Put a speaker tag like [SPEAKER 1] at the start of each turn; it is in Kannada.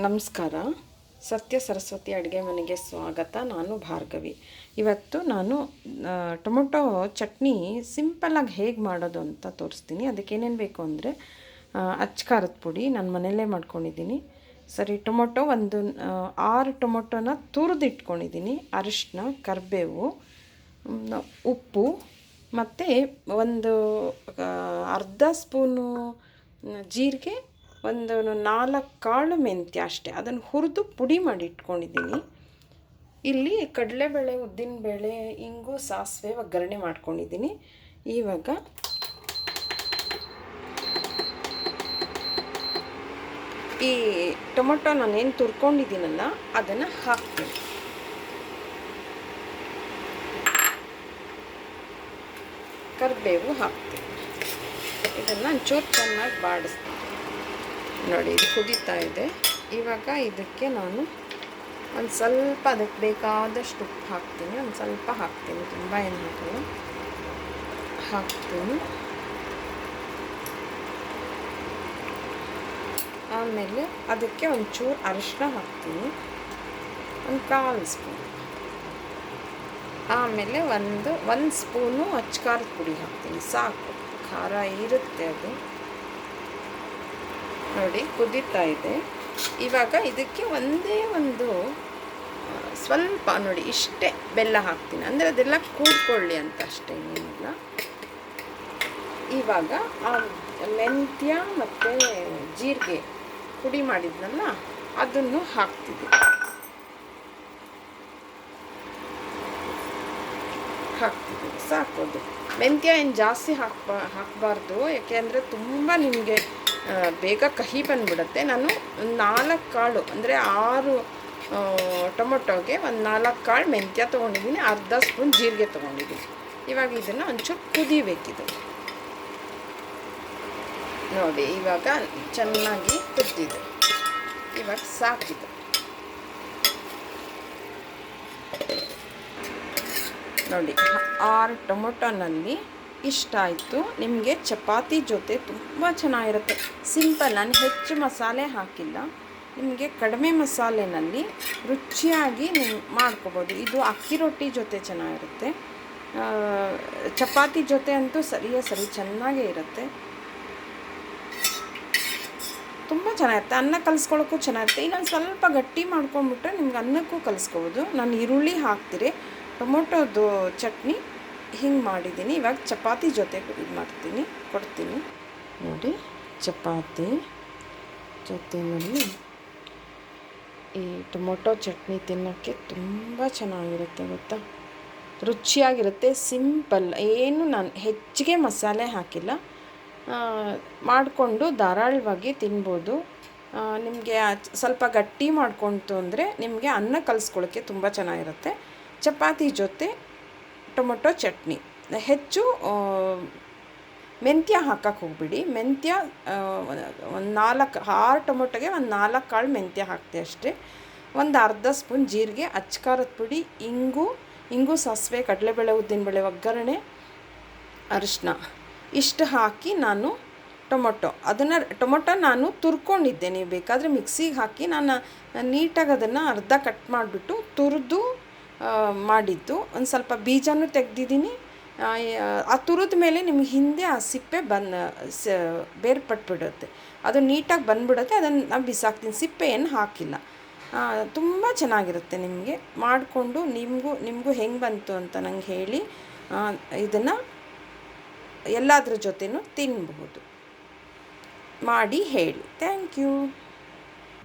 [SPEAKER 1] ನಮಸ್ಕಾರ. ಸತ್ಯ ಸರಸ್ವತಿ ಅಡುಗೆ ಮನೆಗೆ ಸ್ವಾಗತ. ನಾನು ಭಾರ್ಗವಿ. ಇವತ್ತು ನಾನು ಟೊಮೊಟೊ ಚಟ್ನಿ ಸಿಂಪಲ್ಲಾಗಿ ಹೇಗೆ ಮಾಡೋದು ಅಂತ ತೋರಿಸ್ತೀನಿ. ಅದಕ್ಕೆ ಏನೇನು ಬೇಕು ಅಂದರೆ ಅಚ್ಚ ಖಾರದ ಪುಡಿ ನಾನು ಮನೆಯಲ್ಲೇ ಮಾಡ್ಕೊಂಡಿದ್ದೀನಿ. ಸರಿ, ಟೊಮೊಟೊ ಒಂದು ಆರು ಟೊಮೊಟೊನ ತುರಿದು ಇಟ್ಕೊಂಡಿದ್ದೀನಿ ಅರಿಶಿನ ಕರಿಬೇವು ಉಪ್ಪು, ಮತ್ತು ಒಂದು ಅರ್ಧ ಸ್ಪೂನು ಜೀರಿಗೆ ಒಂದು ನಾಲ್ಕು ಕಾಳು ಮೆಂತ್ಯ ಅಷ್ಟೇ. ಅದನ್ನು ಹುರಿದು ಪುಡಿ ಮಾಡಿ ಇಟ್ಕೊಂಡಿದ್ದೀನಿ. ಇಲ್ಲಿ ಕಡಲೆಬೇಳೆ, ಉದ್ದಿನಬೇಳೆ, ಇಂಗು, ಸಾಸಿವೆ ಒಗ್ಗರಣೆ ಮಾಡ್ಕೊಂಡಿದ್ದೀನಿ. ಇವಾಗ ಈ ಟೊಮೊಟೊ ನಾನೇನು ತುರ್ಕೊಂಡಿದ್ದೀನಲ್ಲ, ಅದನ್ನು ಹಾಕ್ತೀನಿ. ಕರಿಬೇವು ಹಾಕ್ತೀನಿ. ಇದನ್ನು ಒಂಚೂರು ಚೆನ್ನಾಗಿ ಬಾಡಿಸ್ತೀನಿ. ನೋಡಿ, ಇದು ಕುದೀತಾ ಇದೆ. ಇವಾಗ ಇದಕ್ಕೆ ನಾನು ಒಂದು ಸ್ವಲ್ಪ ಅದಕ್ಕೆ ಬೇಕಾದಷ್ಟು ಉಪ್ಪು ಹಾಕ್ತೀನಿ. ಒಂದು ಸ್ವಲ್ಪ ಹಾಕ್ತೀನಿ. ತುಂಬ ಏನು ಹಾಕಲ್ಲ. ಹಾಕ್ತೀನಿ. ಆಮೇಲೆ ಅದಕ್ಕೆ ಒಂಚೂರು ಅರಿಶಿನ ಹಾಕ್ತೀನಿ. ಒಂದು ಕಾಲು ಸ್ಪೂನ್. ಆಮೇಲೆ ಒಂದು ಒಂದು ಸ್ಪೂನು ಅಚ್ಕಾರದ ಪುಡಿ ಹಾಕ್ತೀನಿ. ಸಾಕು. ಖಾರ ಇರುತ್ತೆ ಅದು. ನೋಡಿ, ಕುದೀತಾ ಇದೆ. ಇವಾಗ ಇದಕ್ಕೆ ಒಂದೇ ಒಂದು ಸ್ವಲ್ಪ ನೋಡಿ, ಇಷ್ಟೇ ಬೆಲ್ಲ ಹಾಕ್ತೀನಿ. ಅಂದರೆ ಅದೆಲ್ಲ ಕೂಡ್ಕೊಳ್ಳಿ ಅಂತ ಅಷ್ಟೇ, ಏನಿಲ್ಲ. ಇವಾಗ ಆ ಮೆಂತ್ಯ ಮತ್ತು ಜೀರಿಗೆ ಪುಡಿ ಮಾಡಿದ್ನಲ್ಲ, ಅದನ್ನು ಹಾಕ್ತಿದ್ದೆ. ಹಾಕ್ತಿದ್ದೀನಿ ಸಾಕೋದು ಮೆಂತ್ಯ ಏನು ಜಾಸ್ತಿ ಹಾಕ್ಬಾ, ಹಾಕಬಾರ್ದು. ಯಾಕೆಂದರೆ ತುಂಬ ನಿಮಗೆ ಬೇಗ ಕಹಿ ಬಂದ್ಬಿಡುತ್ತೆ. ನಾನು ನಾಲ್ಕು ಕಾಳು, ಅಂದರೆ ಆರು ಟೊಮೊಟೊಗೆ ಒಂದು ನಾಲ್ಕು ಕಾಳು ಮೆಂತ್ಯ ತೊಗೊಂಡಿದ್ದೀನಿ, ಅರ್ಧ ಸ್ಪೂನ್ ಜೀರಿಗೆ ತೊಗೊಂಡಿದ್ದೀನಿ. ಇವಾಗ ಇದನ್ನು ಒಂಚೂರು ಕುದಿಬೇಕಿದೆ. ನೋಡಿ, ಇವಾಗ ಚೆನ್ನಾಗಿ ಕುದ್ದಿದೆ. ಇವಾಗ ಸಾಕಿದೆ. ನೋಡಿ, ಆರು ಟೊಮೊಟೊನಲ್ಲಿ ಇಷ್ಟ ಆಯಿತು. ನಿಮಗೆ ಚಪಾತಿ ಜೊತೆ ತುಂಬ ಚೆನ್ನಾಗಿರುತ್ತೆ. ಸಿಂಪಲ್ ನಾನು ಹೆಚ್ಚು ಮಸಾಲೆ ಹಾಕಿಲ್ಲ. ನಿಮಗೆ ಕಡಿಮೆ ಮಸಾಲೆನಲ್ಲಿ ರುಚಿಯಾಗಿ ನೀವು ಮಾಡ್ಕೋಬೋದು. ಇದು ಅಕ್ಕಿ ರೊಟ್ಟಿ ಜೊತೆ ಚೆನ್ನಾಗಿರುತ್ತೆ. ಚಪಾತಿ ಜೊತೆ ಅಂತೂ ಸರಿಯೇ ಸರಿ, ಚೆನ್ನಾಗೇ ಇರುತ್ತೆ. ತುಂಬ ಚೆನ್ನಾಗಿರುತ್ತೆ. ಅನ್ನ ಕಲಿಸ್ಕೊಳ್ಳೋಕ್ಕೂ ಚೆನ್ನಾಗಿರುತ್ತೆ. ಇನ್ನೊಂದು ಸ್ವಲ್ಪ ಗಟ್ಟಿ ಮಾಡ್ಕೊಂಬಿಟ್ರೆ ನಿಮ್ಗೆ ಅನ್ನಕ್ಕೂ ಕಲಿಸ್ಕೋಬೋದು. ನಾನು ಈರುಳ್ಳಿ ಹಾಕ್ತೀರಿ ಟೊಮೊಟೊದು ಚಟ್ನಿ ಹಿಂಗೆ ಮಾಡಿದ್ದೀನಿ. ಇವಾಗ ಚಪಾತಿ ಜೊತೆ ಇದು ಮಾಡ್ತೀನಿ. ಕೊಡ್ತೀನಿ. ನೋಡಿ, ಚಪಾತಿ ಜೊತೆಯಲ್ಲಿ ಈ ಟೊಮೊಟೊ ಚಟ್ನಿ ತಿನ್ನೋಕ್ಕೆ ತುಂಬ ಚೆನ್ನಾಗಿರುತ್ತೆ ಗೊತ್ತಾ? ರುಚಿಯಾಗಿರುತ್ತೆ, ಸಿಂಪಲ್. ಏನು ನಾನು ಹೆಚ್ಚಿಗೆ ಮಸಾಲೆ ಹಾಕಿಲ್ಲ. ಮಾಡಿಕೊಂಡು ಧಾರಾಳವಾಗಿ ತಿನ್ಬೋದು. ನಿಮಗೆ ಸ್ವಲ್ಪ ಗಟ್ಟಿ ಮಾಡ್ಕೊಳ್ತು ಅಂದರೆ ನಿಮಗೆ ಅನ್ನ ಕಲಿಸ್ಕೊಳ್ಳೋಕ್ಕೆ ತುಂಬ ಚೆನ್ನಾಗಿರುತ್ತೆ. ಚಪಾತಿ ಜೊತೆ ಟೊಮೊಟೊ ಚಟ್ನಿ. ಹೆಚ್ಚು ಮೆಂತ್ಯ ಹಾಕಕ್ಕೆ ಹೋಗ್ಬಿಡಿ. ಮೆಂತ್ಯ ಒಂದು ನಾಲ್ಕು, ಆರು ಟೊಮೊಟೊಗೆ ಒಂದು ನಾಲ್ಕು ಕಾಳು ಮೆಂತ್ಯ ಹಾಕ್ತೆ ಅಷ್ಟೇ. ಒಂದು ಅರ್ಧ ಸ್ಪೂನ್ ಜೀರಿಗೆ ಅಚ್ಕಾರದ ಪುಡಿ, ಇಂಗು ಇಂಗು, ಸಾಸಿವೆ, ಕಡಲೆಬೇಳೆ, ಉದ್ದಿನಬೇಳೆ, ಒಗ್ಗರಣೆ ಅರಿಶಿನ ಇಷ್ಟು ಹಾಕಿ ನಾನು ಟೊಮೊಟೊ. ಅದನ್ನು, ಟೊಮೊಟೊ ನಾನು ತುರ್ಕೊಂಡಿದ್ದೆ, ನೀವು ಬೇಕಾದರೆ ಮಿಕ್ಸಿಗೆ ಹಾಕಿ ನಾನು ನೀಟಾಗಿ ಅದನ್ನು ಅರ್ಧ ಕಟ್ ಮಾಡಿಬಿಟ್ಟು ತುರಿದು ಮಾಡಿದ್ದು. ಒಂದು ಸ್ವಲ್ಪ ಬೀಜನೂ ತೆಗೆದಿದ್ದೀನಿ. ಆ, ತುರಿದ ಮೇಲೆ ನಿಮ್ಗೆ ಹಿಂದೆ ಆ ಸಿಪ್ಪೆ ಬನ್ ಸ ಬೇರ್ಪಟ್ಬಿಡುತ್ತೆ ಅದು ನೀಟಾಗಿ ಬಂದ್ಬಿಡುತ್ತೆ. ಅದನ್ನು ನಾನು ಬಿಸಾಕ್ತೀನಿ ಸಿಪ್ಪೆ ಏನು ಹಾಕಿಲ್ಲ. ತುಂಬ ಚೆನ್ನಾಗಿರುತ್ತೆ ನಿಮಗೆ. ಮಾಡಿಕೊಂಡು ನಿಮಗೂ ನಿಮಗೂ ಹೆಂಗೆ ಬಂತು ಅಂತ ನಂಗೆ ಹೇಳಿ ಇದನ್ನು ಎಲ್ಲದ್ರ ಜೊತೆನೂ ತಿನ್ಬಹುದು. ಮಾಡಿ ಹೇಳಿ. Thank you.